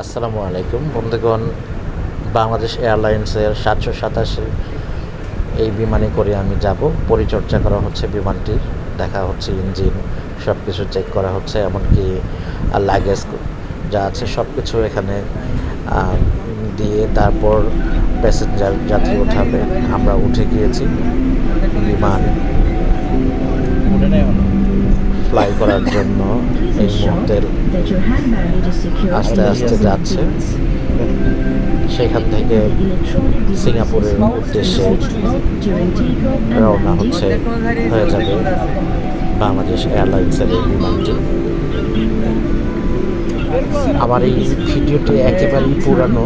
আসসালামু আলাইকুম। বন্ধুগণ, বাংলাদেশ এয়ারলাইন্সের সাতশো সাতাশি এই বিমানে করে আমি যাব। পরিচর্যা করা হচ্ছে বিমানটির, দেখা হচ্ছে ইঞ্জিন সব কিছু চেক করা হচ্ছে, এমনকি লাগেজ যা আছে সব কিছু এখানে দিয়ে তারপর প্যাসেঞ্জার যাত্রী ওঠাবে। আমরা উঠে গিয়েছি বিমান। ফ্লাই করার জন্য এই মুহূর্তের আস্তে আস্তে যাচ্ছে। সেখান থেকে সিঙ্গাপুরের উদ্দেশ্যে রওনা হচ্ছে হয়ে যাবে বাংলাদেশ এয়ারলাইন্সের এই বিমানটি। আমার এই ভিডিওটি একেবারেই পুরানো,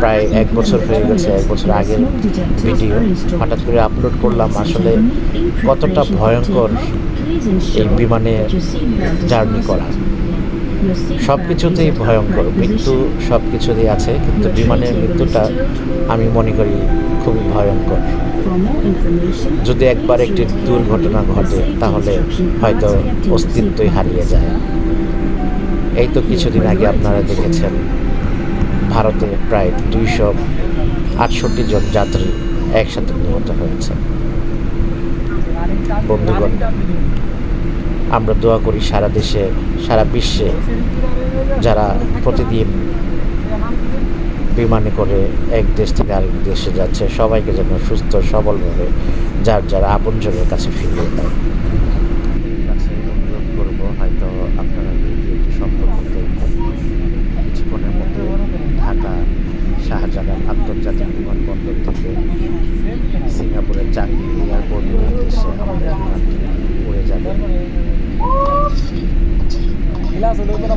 প্রায় এক বছর হয়ে গেছে, এক বছর আগের ভিডিও। হঠাৎ করে আপলোড করলাম, আসলে কতটা ভয়ঙ্কর এই বিমানে জার্নি করা। সব কিছুতেই ভয়ঙ্কর, মৃত্যু সব কিছুতেই আছে, কিন্তু বিমানের মৃত্যুটা আমি মনে করি খুবই ভয়ঙ্কর। যদি একবার একটি দুর্ঘটনা ঘটে, তাহলে হয়তো অস্তিত্বই হারিয়ে যায়। এই তো কিছুদিন আগে আপনারা দেখেছেন ভারতে প্রায় দুইশো আটষট্টি জন যাত্রী একসাথে নিহত হয়েছে। বন্ধুগণ, আমরা দোয়া করি সারা দেশে, সারা বিশ্বে যারা প্রতিদিন বিমানে করে এক দেশ থেকে আরেক দেশে যাচ্ছে, সবাইকে যেন সুস্থ সবলভাবে যার যার আপনজনের কাছে ফিরিয়ে দেয় কাছে অনুরোধ করব হয়তো আপনারা ভিডিওটি সম্পর্ক দেখবেন কিছুক্ষণের মধ্যে ঢাকা শাহজালাল আন্তর্জাতিক বিমানবন্দর থেকে সিঙ্গাপুরের চাঙ্গি এয়ারপোর্টের উদ্দেশ্যে আমাদের বিমানটি উড়ে যাবে গ্লাস হলো যেটা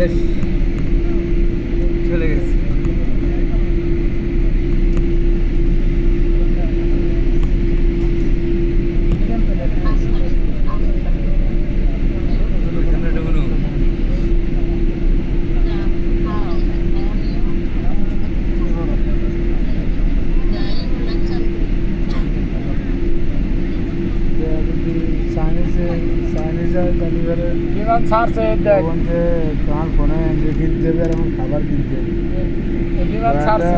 Yes. বিমান ছাড়ছে দেখ। তোমার ফোনে কিনতে হবে এখন খাবার কিনতে হবে। ছাড়ছে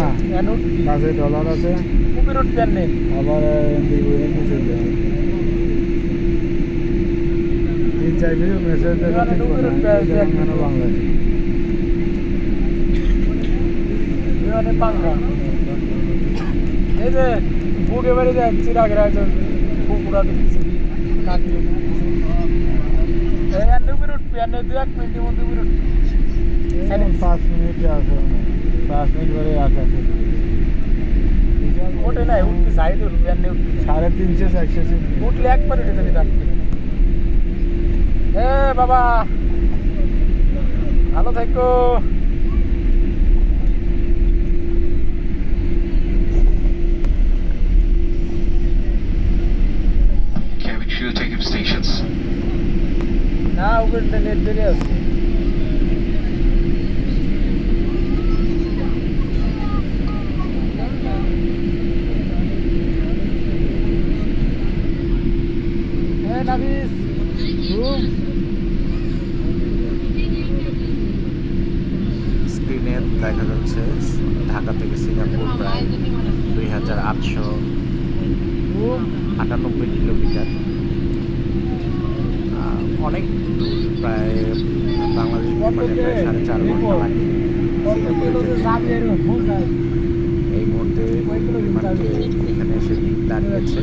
কাছে ডলার আছে। কুপির উঠতেন নেই। আবার যায় তিন চার মিনিট মেসেজ দেবে এখানে বাংলাদেশ বিমানে পাঙ্গা এই যে বুকে বাড়ি দেখ চিরাগের কুকুরা দেখতেছি। কাকি এই আর দু এক মিনিটের মধ্যে পাঁচ মিনিটে আসে পাঁচ মিনিট পরে আসে ওঠে নাই উঠবি যাই তো উঠবি আর উঠবি সাড়ে তিনশো চারশো উঠলে এ বাবা ভালো থাকো উপরে নেট বেরিয়ে আছে নাবিস ঘুম স্ক্রিনে দেখা যাচ্ছে ঢাকা থেকে সিঙ্গাপুর প্রায় দুই হাজার আটশো আটানব্বই কিলোমিটার। অনেক দূর প্রায় বাংলাদেশ বিমানে প্রায় সাড়ে চার ঘণ্টা লাগে। এই মুহূর্তে বিমানটি এখানে এসে দাঁড়িয়েছে।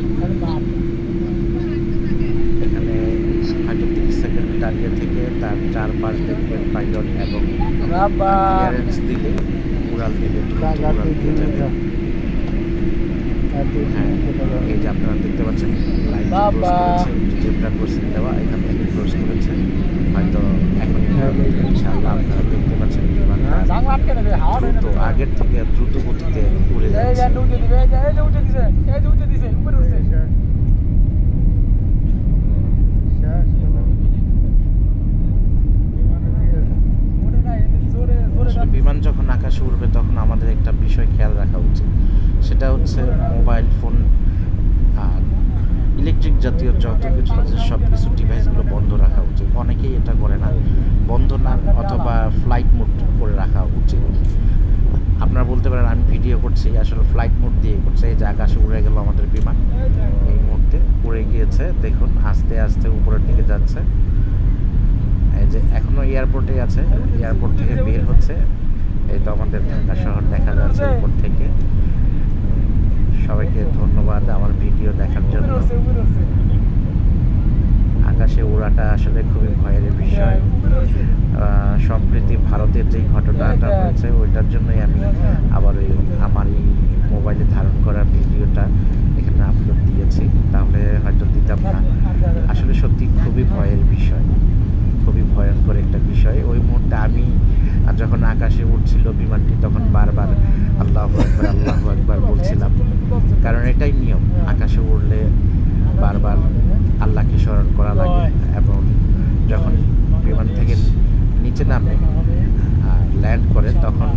এখানে হয়তো তিরিশ সেকেন্ড দাঁড়িয়ে থেকে তার চারপাশ দেখবেন পাইলট এবং ক্লিয়ারেন্স দিলে উড়াল দিলে উড়াল দিয়ে যাবে। হ্যাঁ এই যে আপনারা দেখতে পাচ্ছেন লাইট ক্রস বাবা। করেছে জেব্রা ক্রসিং দেওয়া এখান থেকে ক্রস করেছে হয়তো এখন ইনশাআল্লাহ আপনারা দেখতে পাচ্ছেন বিমানটা দ্রুত আগের থেকে দ্রুত গতিতে উড়ে যাচ্ছে আসলে বিমান যখন আকাশে উড়বে তখন আমাদের একটা বিষয় খেয়াল রাখা উচিত। সেটা হচ্ছে মোবাইল ফোন আর ইলেকট্রিক জাতীয় যত কিছু আছে সব কিছু ডিভাইসগুলো বন্ধ রাখা উচিত। অনেকেই এটা করে না। বন্ধ না অথবা ফ্লাইট মোড করে রাখা উচিত। আপনারা বলতে পারেন, আমি ভিডিও করছি, আসলে ফ্লাইট মোড দিয়ে করছে। এই যে আকাশে উড়ে গেল আমাদের বিমান। এই মুহূর্তে উড়ে গিয়েছে। দেখুন, আস্তে আস্তে উপরের দিকে যাচ্ছে। এই যে এখনও এয়ারপোর্টে আছে। এয়ারপোর্ট থেকে বের হচ্ছে। এই তো আমাদের ঢাকা শহর দেখা যাচ্ছে উপর থেকে। সবাইকে ধন্যবাদ আমার ভিডিও দেখার জন্য। আকাশে ওড়াটা আসলে খুবই ভয়ের বিষয়। সম্প্রতি ভারতের যেই ঘটনাটা হয়েছে ওইটার জন্যই আমি আবার ওই আমার এই মোবাইলে ধারণ করা ভিডিওটা এখানে আপলোড দিয়েছি। তাহলে হয়তো দিতাম না। আসলে সত্যি খুবই ভয়ের বিষয়। খুবই ভয়ঙ্কর একটা বিষয়। ওই মুহূর্তে আমি আর যখন আকাশে উঠছিল বিমানটি, তখন বারবার আল্লাহ একবার আল্লাহ একবার বলছিলাম। কারণ এটাই নিয়ম, আকাশে উড়লে বারবার আল্লাহকে স্মরণ করা লাগে এবং যখন বিমান থেকে নিচে নামে ল্যান্ড করে, তখন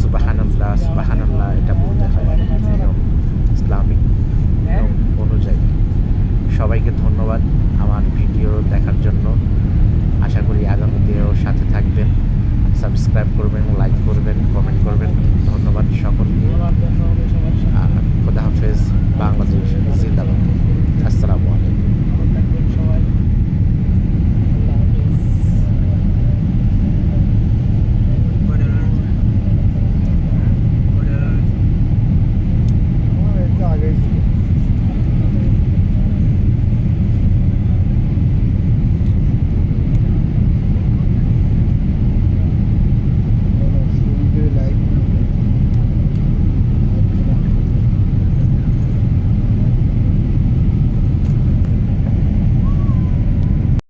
সুবাহানাল্লাহ সুবাহানাল্লাহ এটা বলতে হয়। নিয়ম, ইসলামিক নিয়ম অনুযায়ী। সবাইকে ধন্যবাদ আমার ভিডিও দেখার জন্য। সাবস্ক্রাইব করবেন লাইক করবেন কমেন্ট করবেন। ধন্যবাদ সকলকে। খোদা হাফেজ বাংলাদেশ জিন্দাবাদ। আসসালামু আলাইকুম।